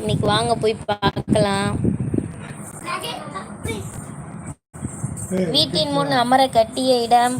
இன்னைக்கு வாங்க போய் பார்க்கலாம். வீட்டின் முன் அமர கட்டிய இடம்.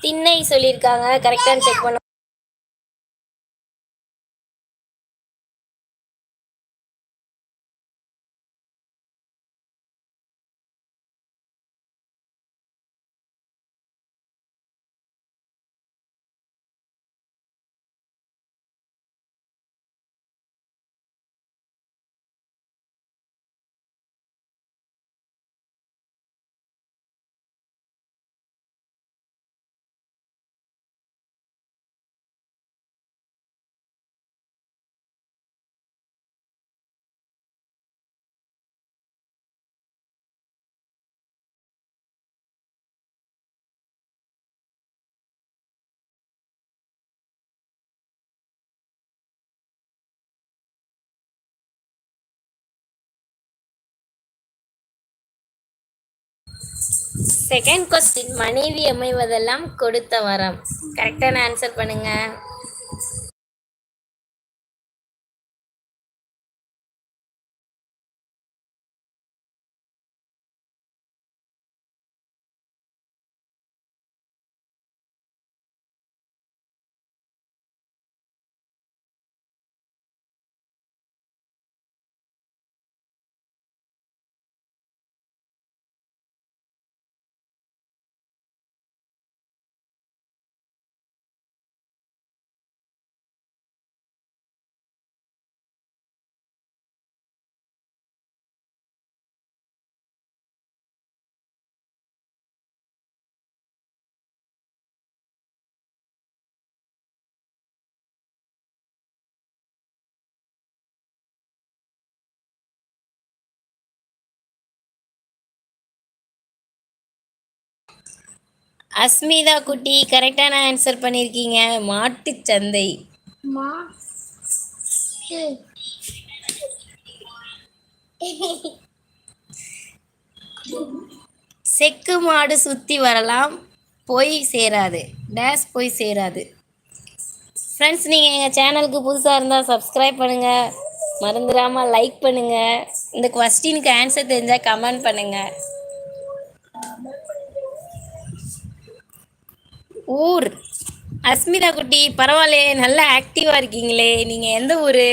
திண்ணை சொல்லியிருக்காங்க. கரெக்டாக செக் பண்ண. செகண்ட் கொஸ்டின் மனைவி அமைவதெல்லாம் கொடுத்த வரம். கரெக்டான ஆன்சர் பண்ணுங்க. அஸ்மிதா குட்டி கரெக்டான ஆன்சர் பண்ணியிருக்கீங்க. மாட்டு சந்தை. செக்கு மாடு சுற்றி வரலாம் போய் சேராது. டேஸ் போய் சேராது. ஃப்ரெண்ட்ஸ் நீங்கள் எங்கள் சேனலுக்கு புதுசாக இருந்தால் சப்ஸ்கிரைப் பண்ணுங்கள் மறந்துடாமல் லைக் பண்ணுங்கள் இந்த கொஸ்டினுக்கு ஆன்சர் தெரிஞ்சால் கமெண்ட் பண்ணுங்கள் ஊர். அஸ்மிதா குட்டி பரவாயில்லையே நல்லா ஆக்டிவா இருக்கீங்களே. நீங்க எந்த ஊர்?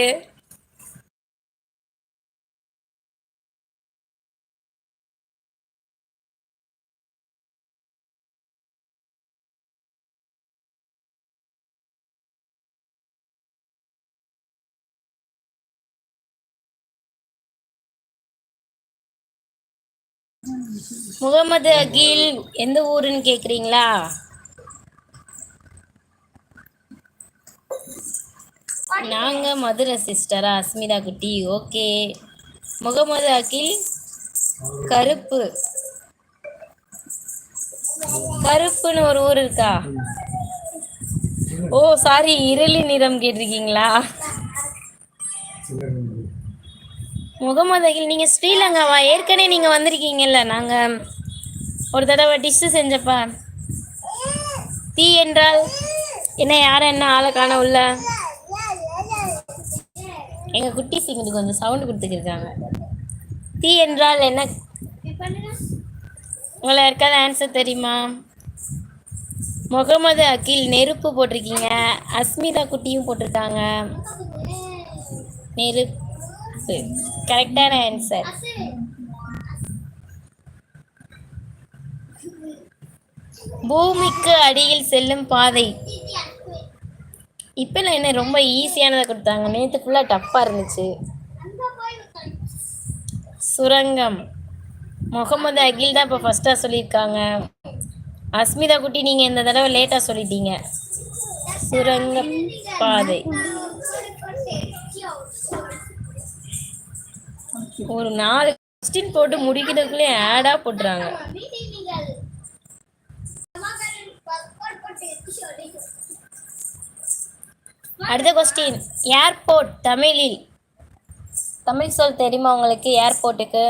முகமது அகில் எந்த ஊருன்னு கேட்குறீங்களா நாங்கள் மதுரை சிஸ்டரா அஸ்மிதா குட்டி. ஓகே முகமது அகில் கருப்பு. கருப்புன்னு ஒரு ஊர் இருக்கா? ஓ சாரி இருளி நிறம் கேட்டிருக்கீங்களா? முகமது அகில் நீங்கள் ஸ்ரீலங்காவா? ஏற்கனவே நீங்கள் வந்திருக்கீங்கல்ல நாங்கள் ஒரு தடவை டிஷ்ஷு செஞ்சப்பா. தீ என்றால் என்ன யாரும் என்ன ஆளை காண உள்ள? எங்க குட்டி சிங்கத்துக்கு கொஞ்சம் சவுண்ட் கொடுத்துக்கிருக்காங்க. தீ என்றால் என்ன? உங்களை யாருக்காவது ஆன்சர் தெரியுமா? முகமது அகில் நெருப்பு போட்டிருக்கீங்க. அஸ்மிதா குட்டியும் போட்டிருக்காங்க. நெருப்பு. கரெக்டான ஆன்சர் பூமிக்கு அடியில் செல்லும் பாதை. இப்போ நான் என்ன ரொம்ப ஈஸியானதை கொடுத்தாங்க. நேற்று ஃபுல்லாக டஃப்பாக இருந்துச்சு. சுரங்கம். முகமது அகில் தான் இப்போ ஃபஸ்ட்டாக சொல்லியிருக்காங்க. அஸ்மிதா குட்டி நீங்கள் இந்த தடவை லேட்டாக சொல்லிட்டீங்க. சுரங்க பாதை. ஒரு நாலு கொஸ்டின் போட்டு முடிக்கிறதுக்குள்ளே ஆடாக போட்டுறாங்க. அடுத்த கொஸ்டின் ஏர்போர்ட் தமிழில். தமிழ் சொல் தெரியுமா உங்களுக்கு ஏர்போர்ட்டுக்கு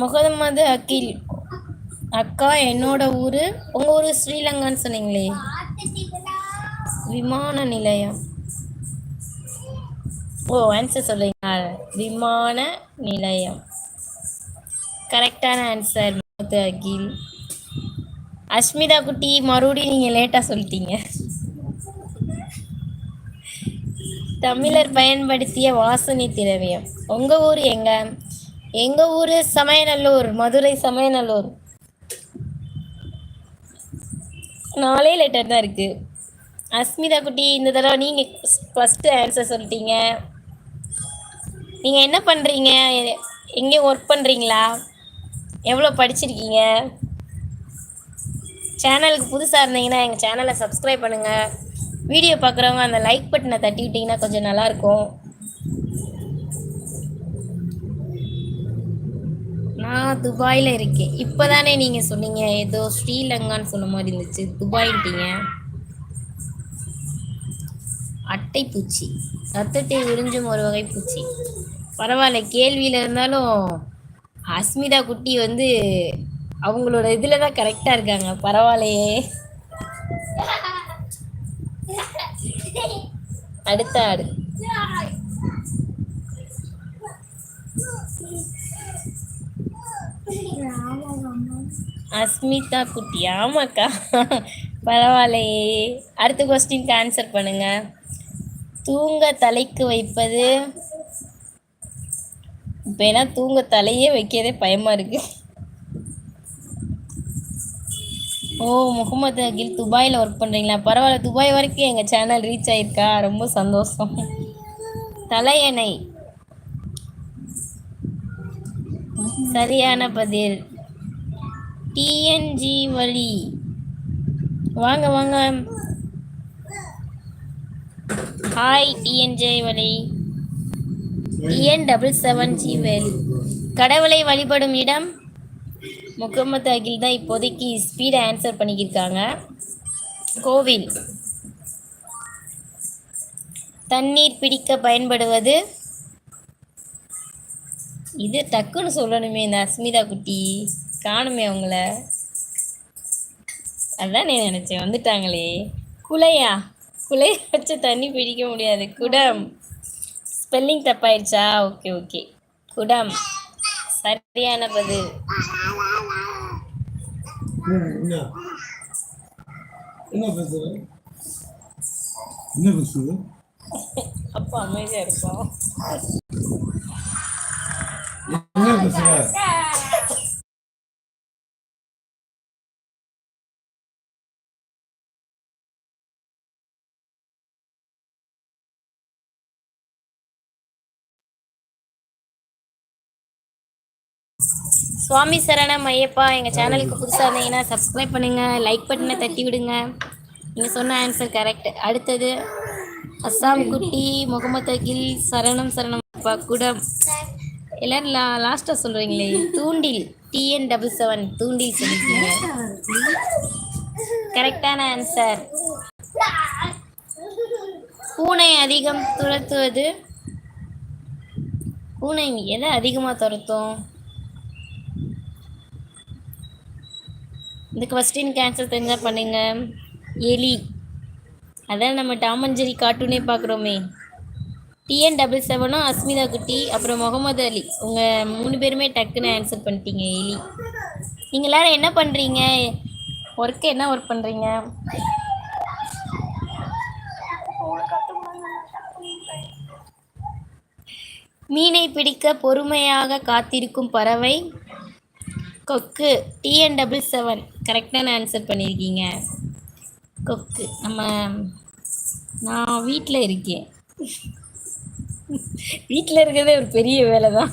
முகமது அகில். அக்கா என்னோட ஊர் உங்கள் ஊர் ஸ்ரீலங்கான்னு சொன்னீங்களே. விமான நிலையம். ஓ ஆன்சர் சொல்றீங்க விமான நிலையம். கரெக்டான ஆன்சர் முகமது அகில். அஸ்மிதா குட்டி மறுபடியும் நீங்கள் லேட்டாக சொல்லிட்டீங்க. தமிழர் பயன்படுத்திய வாசனை திரவியம். உங்கள் ஊர் எங்க? எங்கள் ஊர் சமயநல்லூர் மதுரை சமயநல்லூர். நாலே லெட்டர் தான் இருக்குது அஸ்மிதா குட்டி இந்த தடவை நீங்கள் ஃபஸ்ட்டு ஆன்சர் சொல்லிட்டீங்க. நீங்கள் என்ன பண்ணுறீங்க எங்கேயும் ஒர்க் பண்ணுறீங்களா எவ்வளோ படிச்சிருக்கீங்க? சேனலுக்கு புதுசாக இருந்தீங்கன்னா எங்கள் சேனலை சப்ஸ்கிரைப் பண்ணுங்கள் வீடியோ பார்க்குறவங்க அந்த லைக் பட்டனை தட்டிவிட்டிங்கன்னா கொஞ்சம் நல்லாயிருக்கும். நான் துபாயில் இருக்கேன். இப்போ தானே நீங்கள் சொன்னீங்க ஏதோ ஸ்ரீலங்கான்னு சொன்ன மாதிரி இருந்துச்சு. துபாயிட்டீங்க. அட்டை பூச்சி. ரத்தத்தை உறிஞ்சும் ஒரு வகை பூச்சி. பரவாயில்ல கேள்வியில் இருந்தாலும் அஸ்மிதா குட்டி வந்து அவங்களோட இதில் தான் கரெக்டாக இருக்காங்க. பரவாயில்லையே. அடுத்த ஆடு. அஸ்மிதா குட்டி. ஆமாக்கா. பரவாயில்லையே. அடுத்த கொஸ்டின்க்கு ஆன்சர் பண்ணுங்க. தூங்க தலைக்கு வைப்பது. இப்போ ஏன்னா தூங்க தலையே வைக்கிறதே பயமா இருக்கு. ஓ முகமது அகில் துபாயில் ஒர்க் பண்ணுறீங்களா பரவாயில்ல துபாய் வரைக்கும் எங்கள் சேனல் ரீச் ஆயிருக்கா? ரொம்ப சந்தோஷம். தலையணை. சரியான பதில். டிஎன்ஜி வழி. வாங்க வாங்க. ஹாய் டிஎன்ஜே வழி. டிஎன் டபுள் செவன் ஜி வழி. கடவுளை வழிபடும் இடம்? முகமது அகில் தான் இப்போதைக்கு ஸ்பீட் ஆன்சர் பண்ணிக்கிருக்காங்க. கோவில். தண்ணீர் பிடிக்க பயன்படுவது. இது டக்குன்னு சொல்லணுமே இந்த அஸ்மிதா குட்டி. காணுமே அவங்கள. அதான் நான் நினச்சேன் வந்துட்டாங்களே. குலையா? குலைய வச்சு தண்ணி பிடிக்க முடியாது. குடம். ஸ்பெல்லிங் தப்பாயிடுச்சா ஓகே ஓகே. குடம். சரியான பதில். என்ன பேசுற என்ன பேசுது அப்போ அமைதியாக இருப்போம் என்ன பேசுற சுவாமி சரணம் ஐயப்பா. எங்கள் சேனலுக்கு புதுசாக இருந்தீங்கன்னா சப்ஸ்கிரைப் பண்ணுங்கள் லைக் பட்டனை தட்டி விடுங்க. நீங்கள் சொன்ன ஆன்சர் கரெக்ட் அடுத்தது அஸ்ஸாம் குட்டி முகமது அகில் சரணம் சரணம் அப்பா குடம். எல்லாரும் லா லாஸ்ட்டாக சொல்கிறீங்களே தூண்டில் டிஎன் டபுள் செவன் தூண்டில் சொல்லியிருக்கீங்க கரெக்டான ஆன்சர் பூனை அதிகம் துரத்துவது பூனை எதை அதிகமாக துரத்தும்? இந்த கொஸ்டின் கேன்சல் தெரிஞ்சால் பண்ணுங்க? எலி. அதான் நம்ம டாமஞ்சேரி கார்ட்டூனே பார்க்குறோமே. டிஎன் டபுள் செவனும் அஸ்மிதா குட்டி அப்புறம் முகமது அலி. உங்கள் மூணு பேருமே டக்குன்னு ஆன்சர் பண்ணிட்டீங்க எலி. நீங்கள் எல்லாரும் என்ன பண்ணுறீங்க ஒர்க்கு என்ன ஒர்க் பண்ணுறீங்க மீனை பிடிக்க பொறுமையாக காத்திருக்கும் பறவை கொக்கு. டிஎன் டபுள் செவன் கரெக்டான ஆன்சர் பண்ணியிருக்கீங்க. கொக்கு. நம்ம நான் வீட்டில் இருக்கேன். வீட்டில் இருக்கிறதே ஒரு பெரிய வேலை தான்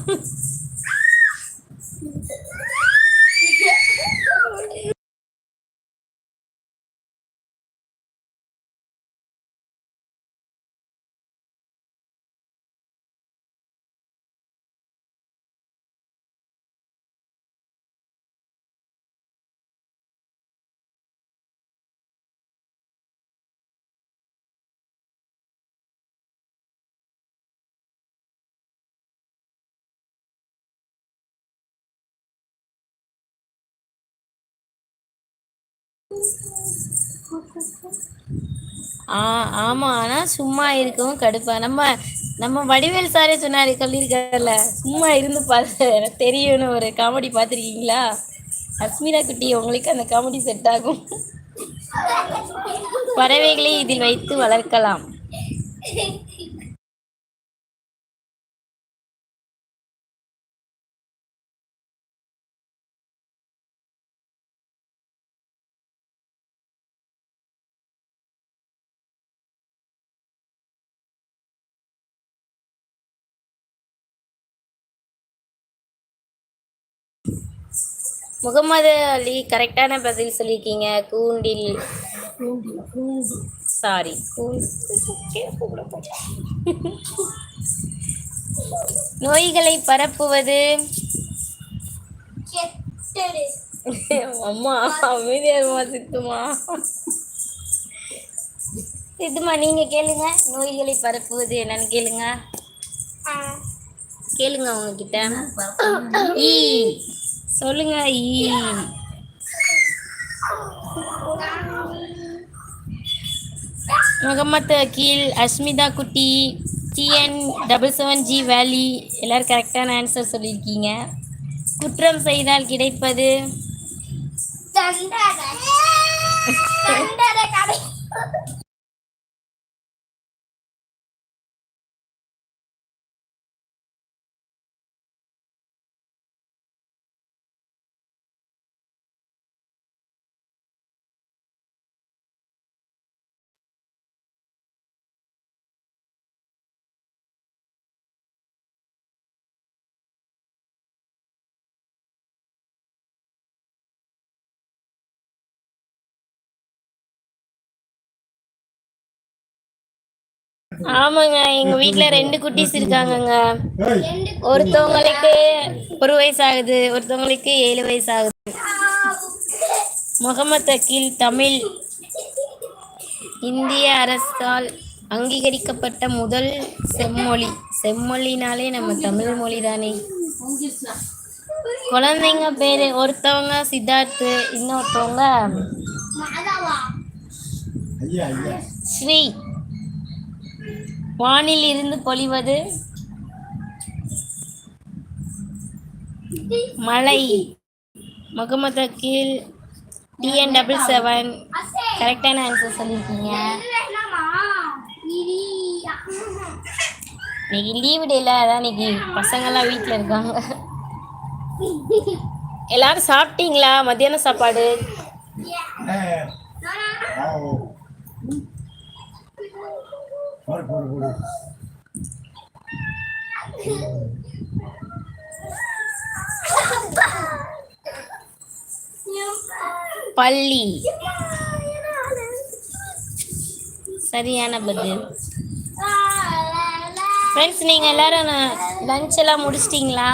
ஆ ஆமாம் ஆனால் சும்மா இருக்கவும் கடுப்பா. நம்ம நம்ம வடிவேல் சாரே சொன்னார் சொல்லியிருக்காருல்ல சும்மா இருந்து பார்த்து எனக்கு தெரியும்னு ஒரு காமெடி பார்த்துருக்கீங்களா? அஸ்மிரா குட்டி உங்களுக்கு அந்த காமெடி செட் ஆகும். பறவைகளை இதில் வைத்து வளர்க்கலாம். முகமது அலி கரெக்டான பதில் சொல்லியிருக்கீங்க. கூண்டில். சாரி நோய்களை பரப்புவது. அம்மா அமைதியாருமா சித்துமா. சித்துமா நீங்க கேளுங்க. நோய்களை பரப்புவது என்னன்னு கேளுங்க. கேளுங்க உங்ககிட்ட. ஈ. சொல்லுங்க ஈ முகமது அகீல் அஸ்மிதா குட்டி டிஎன் டபுள் செவன் ஜி வேலி. எல்லோரும் கரெக்டான ஆன்சர் சொல்லியிருக்கீங்க. குற்றம் செய்தால் கிடைப்பது? ஆமாங்க எங்க வீட்ல ரெண்டு குட்டீஸ் இருக்காங்கங்க. ஒருத்தவங்களுக்கு ஒரு வயசு ஆகுது ஒருத்தவங்களுக்கு ஏழு வயசு ஆகுது முகமது அக்கீல் தமிழ். இந்திய அரசால் அங்கீகரிக்கப்பட்ட முதல் செம்மொழி. செம்மொழினாலே நம்ம தமிழ் மொழி தானே குழந்தைங்க பேரு ஒருத்தவங்க சித்தார்த்து இன்னொருத்தவங்க ஸ்ரீ. வானில் இருந்து பொழிவது மலை Mohammed Akeel TN double seven கரெக்டான ஆன்சர் சொல்லியிருக்கீங்க இன்னைக்கு லீவு டேல அதான் இன்னைக்கு பசங்கள்லாம் வீட்டில் இருக்காங்க. எல்லாரும் சாப்பிட்டீங்களா? மத்தியான சாப்பாடு? போடு போடு போடு பள்ளி. சரியான பதில். ஃப்ரெண்ட்ஸ் நீங்கள் எல்லாரும் லஞ்ச் எல்லாம் முடிச்சிட்டிங்களா?